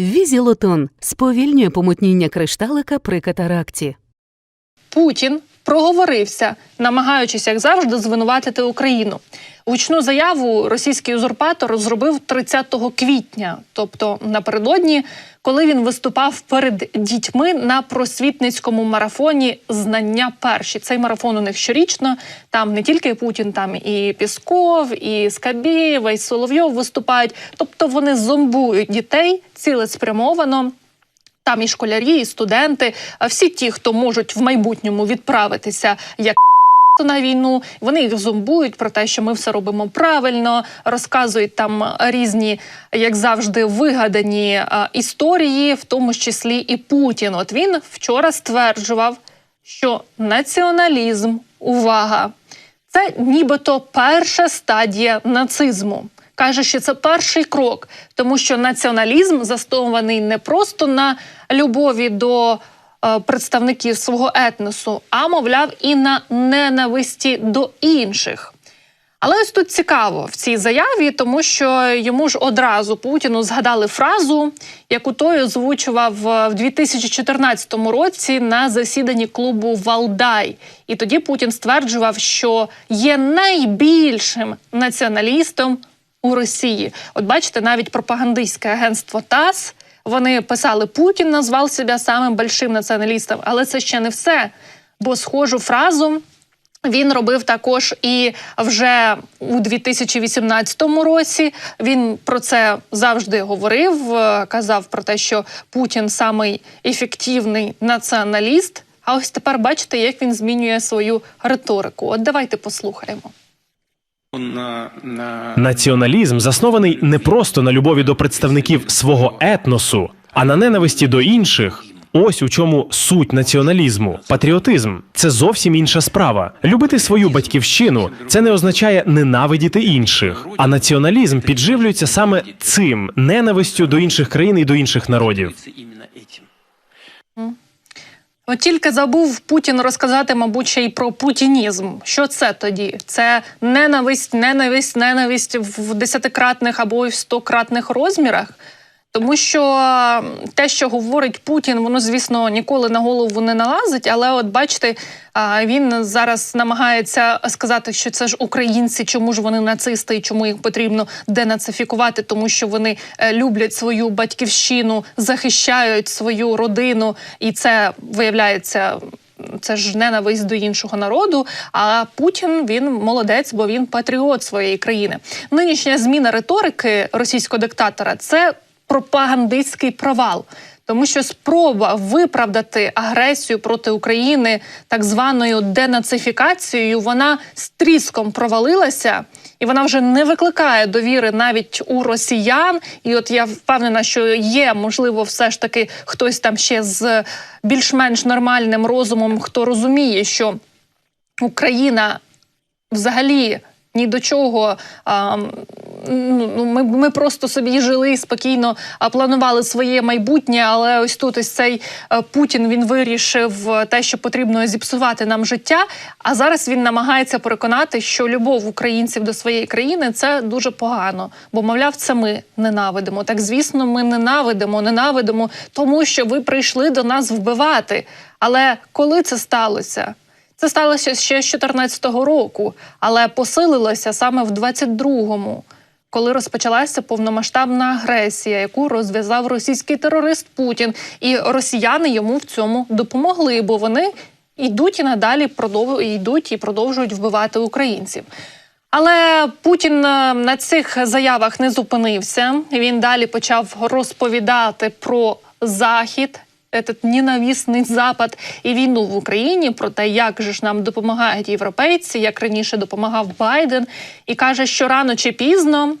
Візілотон сповільнює помутніння кришталика при катаракті. Путін проговорився, намагаючись, як завжди, звинуватити Україну. Гучну заяву російський узурпатор зробив 30 квітня, тобто напередодні, коли він виступав перед дітьми на просвітницькому марафоні Знання перші. Цей марафон у них щорічно. Там не тільки Путін, там і Пісков, і Скабєєва, і Соловйов виступають. Тобто вони зомбують дітей цілеспрямовано. Там і школярі, і студенти, всі ті, хто можуть в майбутньому відправитися як на війну, вони їх зомбують про те, що ми все робимо правильно, розказують там різні, як завжди, вигадані історії, в тому числі і Путін. От він вчора стверджував, що націоналізм, увага, це нібито перша стадія нацизму. Каже, що це перший крок, тому що націоналізм заснований не просто на любові до е, представників свого етносу, а мовляв, і на ненависті до інших. Але ось тут цікаво в цій заяві, тому що йому ж одразу Путіну згадали фразу, яку той озвучував е, в 2014 році на засіданні клубу Валдай. І тоді Путін стверджував, що є найбільшим націоналістом у Росії. От бачите, навіть пропагандистське агентство ТАСС вони писали Путін назвав себе самим большим націоналістом, але це ще не все. Бо схожу фразу він робив також і вже у 2018 році. Він про це завжди говорив. е, Казав про те, що Путін самий ефективний націоналіст. А ось тепер бачите, як він змінює свою риторику. От давайте послухаємо. На, на... Націоналізм заснований не просто на любові до представників свого етносу, а на ненависті до інших. Ось у чому суть націоналізму. Патріотизм це зовсім інша справа. Любити свою батьківщину це не означає ненавидіти інших. А націоналізм підживлюється саме цим ненавистю до інших країн і до інших народів. От тільки забув Путін розказати, мабуть, ще й про путінізм. Що це тоді? Це ненависть, ненависть, ненависть в десятикратних або й в стократних розмірах. Тому що те, що говорить Путін, воно звісно ніколи на голову не налазить. Але, от бачите, він зараз намагається сказати, що це ж українці, чому ж вони нацисти, і чому їх потрібно денацифікувати, тому що вони е, люблять свою батьківщину, захищають свою родину, і це виявляється. Це ж ненависть до іншого народу. А Путін він молодець, бо він патріот своєї країни. Нинішня зміна риторики російського диктатора це пропагандистський провал. Тому що спроба виправдати агресію проти України так званою денацифікацією, вона з тріском провалилася, і вона вже не викликає довіри навіть у росіян. І от я впевнена, що є можливо, все ж таки хтось там ще з більш-менш нормальним розумом, хто розуміє, що Україна взагалі ні до чого. А, ну, ми, ми просто собі жили спокійно, а планували своє майбутнє. Але ось тут ось цей е, Путін він вирішив е, те, що потрібно зіпсувати нам життя. А зараз він намагається переконати, що любов українців до своєї країни це дуже погано. Бо, мовляв, це ми ненавидимо. Так, звісно, ми ненавидимо, ненавидимо, тому що ви прийшли до нас вбивати. Але коли це сталося? Це сталося ще з 2014 року, але посилилося саме в 22-му, коли розпочалася повномасштабна агресія, яку розв'язав російський терорист Путін, і росіяни йому в цьому допомогли, бо вони йдуть і надалі йдуть і продовжують вбивати українців. Але Путін е, на цих заявах не зупинився. Він далі почав розповідати про захід. Этот ненавісний запад і війну в Україні про те, як же ж нам допомагають європейці, як раніше допомагав Байден, і каже, що рано чи пізно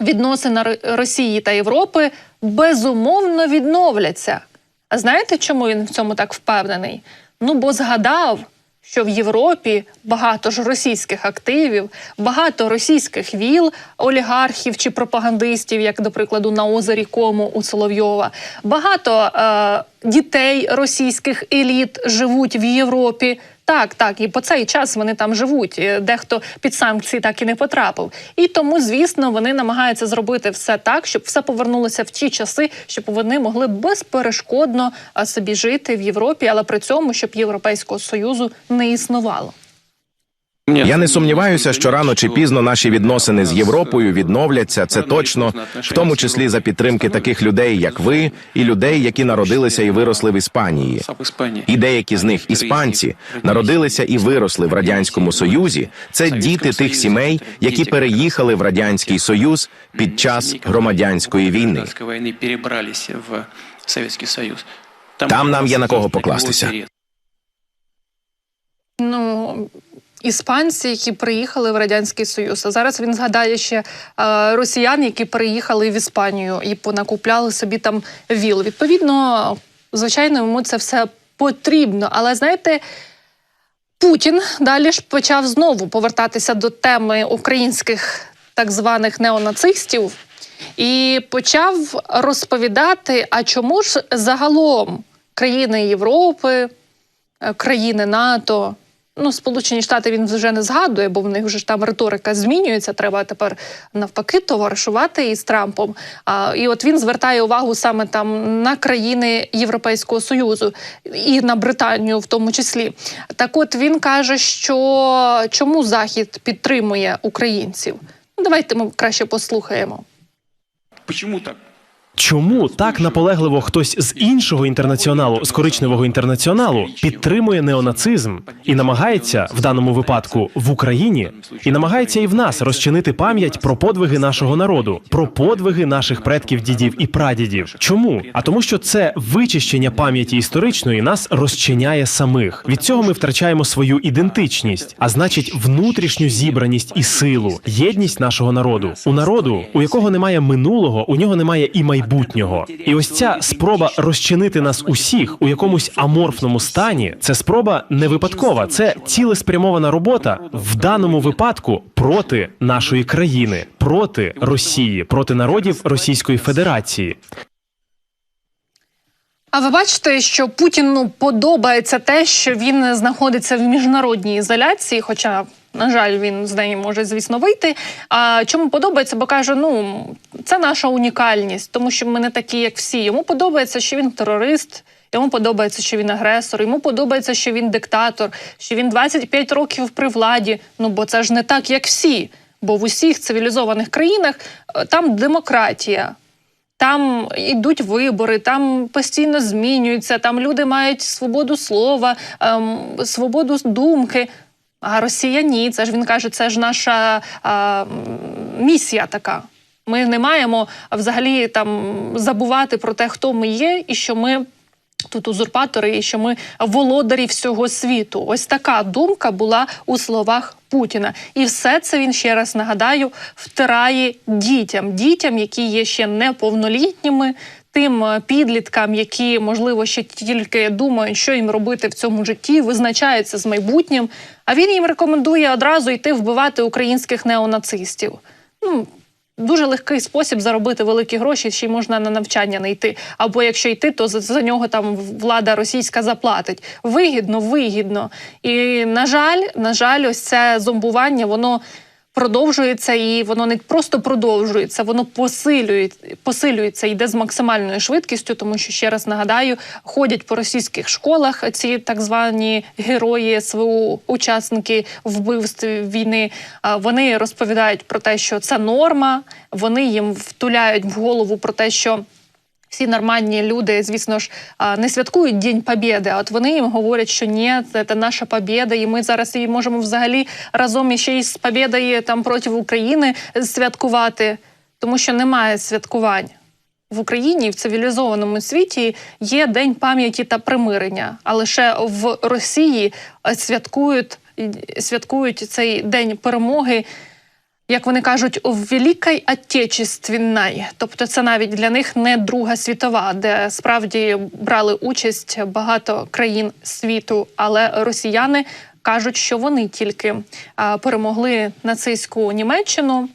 відносини Росії та Європи безумовно відновляться. А знаєте, чому він в цьому так впевнений? Ну бо згадав, що в Європі багато ж російських активів, багато російських віл, олігархів чи пропагандистів, як до прикладу на озері Кому у Соловйова, багато е, дітей російських еліт живуть в Європі. Так, так, і по цей час вони там живуть. Дехто під санкції так і не потрапив. І тому, звісно, вони намагаються зробити все так, щоб все повернулося в ті часи, щоб вони могли безперешкодно собі жити в Європі, але при цьому щоб Європейського союзу не існувало. Я не сумніваюся, що рано чи пізно наші відносини з Європою відновляться. Це точно, в тому числі за підтримки таких людей, як ви, і людей, які народилися і виросли в Іспанії. І деякі з них іспанці народилися і виросли в радянському союзі. Це діти тих сімей, які переїхали в радянський союз під час громадянської війни. війни в Совєтський Союз. Там нам є на кого покластися. Ну, іспанці, які приїхали в радянський союз. А зараз він згадає ще е, росіян, які приїхали в Іспанію і понакупляли собі там віл. Відповідно, звичайно, йому це все потрібно. Але знаєте. Путін далі ж почав знову повертатися до теми українських так званих неонацистів і почав розповідати, а чому ж загалом країни Європи, е, країни НАТО. Ну, Сполучені Штати він вже не згадує, бо в них вже ж там риторика змінюється. Треба тепер навпаки товаришувати із Трампом. А, і от він звертає увагу саме там на країни Європейського союзу і на Британію, в тому числі. Так, от він каже, що чому Захід підтримує українців? Ну, давайте ми краще послухаємо. Чому так? Чому так наполегливо хтось з іншого інтернаціоналу, з коричневого інтернаціоналу, підтримує неонацизм і намагається в даному випадку в Україні і намагається і в нас розчинити пам'ять про подвиги нашого народу, про подвиги наших предків, дідів і прадідів? Чому? А тому, що це вичищення пам'яті історичної нас розчиняє самих. Від цього ми втрачаємо свою ідентичність, а значить, внутрішню зібраність і силу, єдність нашого народу. У народу, у якого немає минулого, у нього немає і майбутнього. І ось ця спроба розчинити нас усіх у якомусь аморфному стані. Це спроба не випадкова, це цілеспрямована робота в даному випадку проти нашої країни, проти Росії, проти народів Російської Федерації. А ви бачите, що Путіну подобається те, що він знаходиться в міжнародній ізоляції, хоча. На жаль, він з неї може, звісно, вийти. А чому подобається? Бо каже, ну це наша унікальність, тому що ми не такі, як всі. Йому подобається, що він терорист. Йому подобається, що він агресор. Йому подобається, що він диктатор, що він 25 років при владі. Ну бо це ж не так, як всі. Бо в усіх цивілізованих країнах е, там демократія. Там йдуть вибори, там постійно змінюються, там люди мають свободу слова, ем, свободу думки. А Росія ні. Це ж він каже, це ж наша а, місія така. Ми не маємо взагалі там забувати про те, хто ми є, і що ми тут узурпатори, і що ми володарі всього світу. Ось така думка була у словах Путіна. І все це він ще раз нагадаю втирає дітям, дітям, які є ще неповнолітніми. Тим е, підліткам, які можливо ще тільки думають, що їм робити в цьому житті, визначаються з майбутнім. А він їм рекомендує одразу йти вбивати українських неонацистів. Ну дуже легкий спосіб заробити великі гроші, ще й можна на навчання не йти. Або якщо йти, то за, за нього там влада російська заплатить. Вигідно, вигідно. І на жаль, на жаль, ось це зомбування, воно. Продовжується і воно не просто продовжується, воно посилює, посилюється, йде з максимальною швидкістю, тому що ще раз нагадаю, ходять по російських школах ці так звані герої СВУ, учасники вбивств війни. Вони розповідають про те, що це норма. Вони їм втуляють в голову про те, що. Всі нормальні люди, звісно ж, не святкують День Побєди, а от вони їм говорять, що ні, це, це наша побєда, і ми зараз її можемо взагалі разом іще із побєдою там проти України святкувати, тому що немає святкувань. В Україні в цивілізованому світі є День пам'яті та примирення, а лише в Росії святкують, святкують цей день перемоги як вони кажуть, у Великій Отечественній. Тобто це навіть для них не Друга світова, де справді брали участь багато країн світу, але росіяни кажуть, що вони тільки перемогли нацистську Німеччину.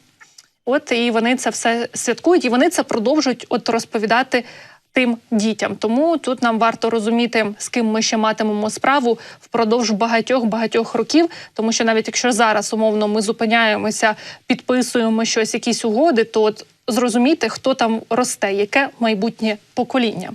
От і вони це все святкують, і вони це продовжують от розповідати тим дітям. Тому тут нам варто розуміти, з ким ми ще матимемо справу впродовж багатьох багатьох років. Тому що навіть якщо зараз умовно ми зупиняємося, підписуємо щось, якісь угоди, то от зрозуміти, хто там росте, яке майбутнє покоління.